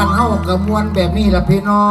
านเข้ากับมวลแบบนี้ล่ะพี่น้อง